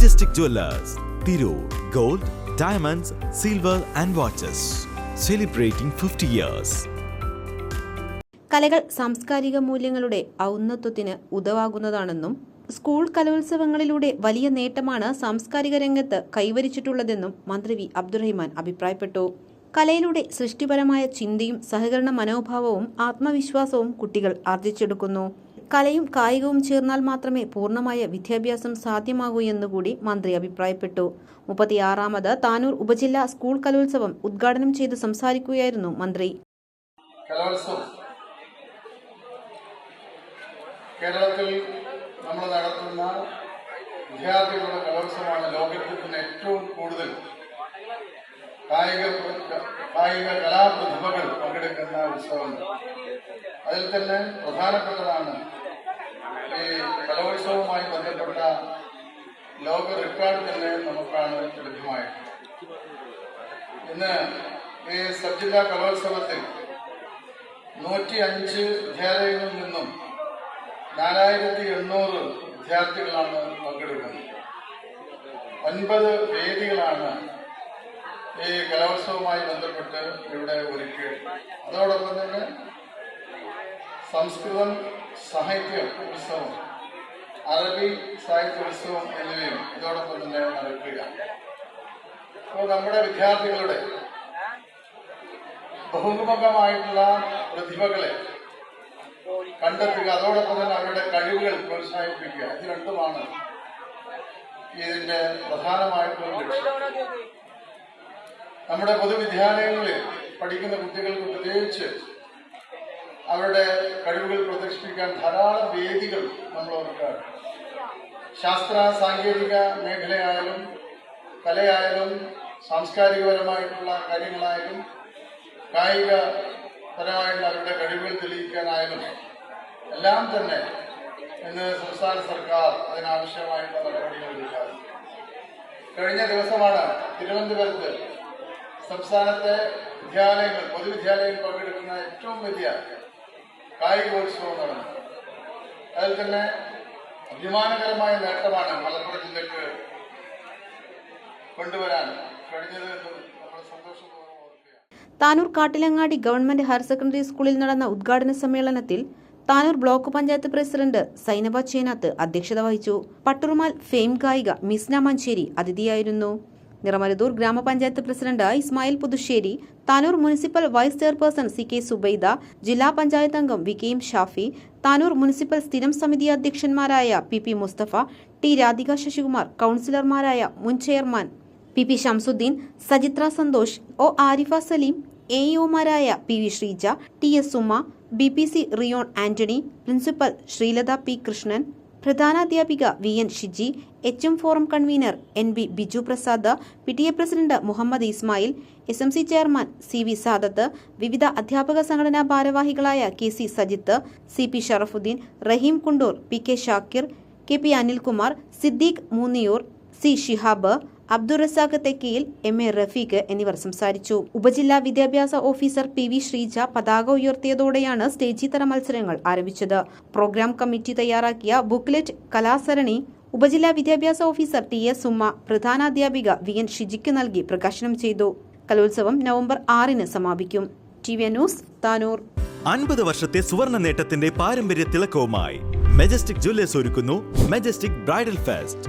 Majestic jewellers Tirur gold diamonds silver and watches celebrating fifty years കലകൾ സാംസ്കാരിക മൂല്യങ്ങളുടെ ഔന്നത്വത്തിന് ഉതവാകുന്നതാണെന്നും school കലോത്സവങ്ങളിലൂടെ വലിയ നേട്ടമാണ് സാംസ്കാരിക രംഗത്ത് കൈവരിച്ചിട്ടുള്ളതെന്നും മന്ത്രി വി. അബ്ദുറഹിമാൻ അഭിപ്രായപ്പെട്ടു. കലയിലൂടെ സൃഷ്ടിപരമായ ചിന്തയും സഹകരണ മനോഭാവവും ആത്മവിശ്വാസവും കുട്ടികൾ ആർജിച്ചെടുക്കുന്നു. കലയും കായികവും ചേർന്നാൽ മാത്രമേ പൂർണമായ വിദ്യാഭ്യാസം സാധ്യമാകൂ എന്നുകൂടി മന്ത്രി അഭിപ്രായപ്പെട്ടു. മുപ്പത്തിയാറാമത് താനൂർ ഉപജില്ലാ സ്കൂൾ കലോത്സവം ഉദ്ഘാടനം ചെയ്ത് സംസാരിക്കുകയായിരുന്നു മന്ത്രി. കേരളത്തിൽ നമ്മൾ നടത്തുന്ന വിദ്യാർത്ഥികളുടെ കലോത്സവമാണ് ലോകത്തിൽ തന്നെ ഏറ്റവും കൂടുതൽ കായിക കായിക കലാപ്രതിഭകൾ പങ്കെടുക്കുന്ന ഉത്സവം. അതിൽ തന്നെ പ്രധാനപ്പെട്ടതാണ് ഈ കലോത്സവവുമായി ബന്ധപ്പെട്ട ലോക റെക്കോർഡ് തന്നെ നമുക്കാണ് ലഭ്യമായത്. ഇന്ന് ഈ സബ് ജില്ലാ കലോത്സവത്തിൽ നൂറ്റി അഞ്ച് വിദ്യാലയങ്ങളിൽ നിന്നും നാലായിരത്തി എണ്ണൂറ് വിദ്യാർത്ഥികളാണ് പങ്കെടുക്കുന്നത്. ഒൻപത് വേദികളാണ് ഈ കലോത്സവവുമായി ബന്ധപ്പെട്ട് ഇവിടെ ഒരുക്കിയത്. അതോടൊപ്പം തന്നെ സംസ്കൃതം സാഹിത്യ ഉത്സവം അറബി സാഹിത്യോത്സവം എന്നിവയും ഇതോടൊപ്പം തന്നെ നടക്കുക. അപ്പോൾ നമ്മുടെ വിദ്യാർത്ഥികളുടെ ബഹുമുഖമായിട്ടുള്ള പ്രതിഭകളെ കണ്ടെത്തുക അതോടൊപ്പം തന്നെ അവരുടെ കഴിവുകൾ പ്രോത്സാഹിപ്പിക്കുക ഇത് രണ്ടുമാണ് ഇതിന്റെ പ്രധാനമായിട്ടുള്ള നമ്മുടെ പൊതുവിദ്യാലയങ്ങളിൽ പഠിക്കുന്ന കുട്ടികൾക്ക് പ്രത്യേകിച്ച് അവരുടെ കഴിവുകൾ പ്രദർശിപ്പിക്കാൻ ധാരാളം വേദികൾ നമ്മൾ ഓർക്കുക ശാസ്ത്ര സാങ്കേതിക മേഖലയായാലും കലയായാലും സാംസ്കാരികപരമായിട്ടുള്ള കാര്യങ്ങളായാലും കായിക പരമായിട്ടുള്ള അവരുടെ കഴിവുകൾ തെളിയിക്കാനായാലും എല്ലാം തന്നെ ഇന്ന് സംസ്ഥാന സർക്കാർ അതിനാവശ്യമായിട്ടുള്ള നടപടികൾ എടുക്കാറ് കഴിഞ്ഞ ദിവസമാണ് തിരുവനന്തപുരത്ത് സംസ്ഥാനത്തെ വിദ്യാലയങ്ങൾ പൊതുവിദ്യാലയങ്ങൾ പങ്കെടുക്കുന്ന ഏറ്റവും വലിയ കായികോത്സവം നടന്നു അതിൽ തന്നെ അഭിമാനകരമായ നേട്ടമാണ് മലപ്പുറം ജില്ലക്ക് കൊണ്ടുവരാൻ കഴിഞ്ഞത് Tanur Kattilangadi government higher secondary സ്കൂളിൽ നടന്ന ഉദ്ഘാടന സമ്മേളനത്തിൽ താനൂർ ബ്ലോക്ക് പഞ്ചായത്ത് പ്രസിഡന്റ് സൈനബ ചേനാത്ത് അധ്യക്ഷത വഹിച്ചു. പട്ടുറുമാൽ ഫെയിം ഗായിക മിസ്ന മഞ്ചേരി അതിഥിയായിരുന്നു. നിറമരുതൂർ ഗ്രാമപഞ്ചായത്ത് president Ismail Puthussery Tanur municipal vice chairperson C K Subaida ജില്ലാ പഞ്ചായത്ത് അംഗം V K M Shafi Tanur municipal സ്ഥിരം സമിതി അധ്യക്ഷന്മാരായ P P Musthafa T Radhika Sasikumar കൗൺസിലർമാരായ മുൻ chairman P P Shamsuddin Sajithra Santhosh O Arifa Saleem A ഇഒമാരായ P V Sreeja T S Suma B P C Riyon Antony principal Sreelatha P Krishnan പ്രധാനാധ്യാപിക V N Shiji H M forum convener N B Biju Prasad P T A president Muhammad Ismail S M C chairman C V Sadath വിവിധ അധ്യാപക സംഘടനാ ഭാരവാഹികളായ K C Sajith C P Sharafuddin Rahim Kundoor P K Shakir K P Anilkumar Siddique Moonniyur C Shihab Abdurazak Thekkiyil M A Rafeeq എന്നിവർ സംസാരിച്ചു. ഉപജില്ലാ വിദ്യാഭ്യാസ officer P V Sreeja പതാക ഉയർത്തിയതോടെയാണ് സ്റ്റേജി തല മത്സരങ്ങൾ ആരംഭിച്ചത്. പ്രോഗ്രാം കമ്മിറ്റി തയ്യാറാക്കിയ ബുക്ക്ലെറ്റ് കലാസരണി ഉപജില്ലാ വിദ്യാഭ്യാസ ഓഫീസർ ടി എസ് സുമ പ്രധാനാധ്യാപിക വി എൻ ഷിജിക്ക് നൽകി പ്രകാശനം ചെയ്തു. കലോത്സവം നവംബർ ആറിന് സമാപിക്കും. T V news Tanur. അൻപത് വർഷത്തെ സുവർണ നേട്ടത്തിന്റെ പാരമ്പര്യ തിളക്കവുമായി മെജസ്റ്റിക് ജ്വല്ലേഴ്സ് ഒരുക്കുന്നു majestic bridal fest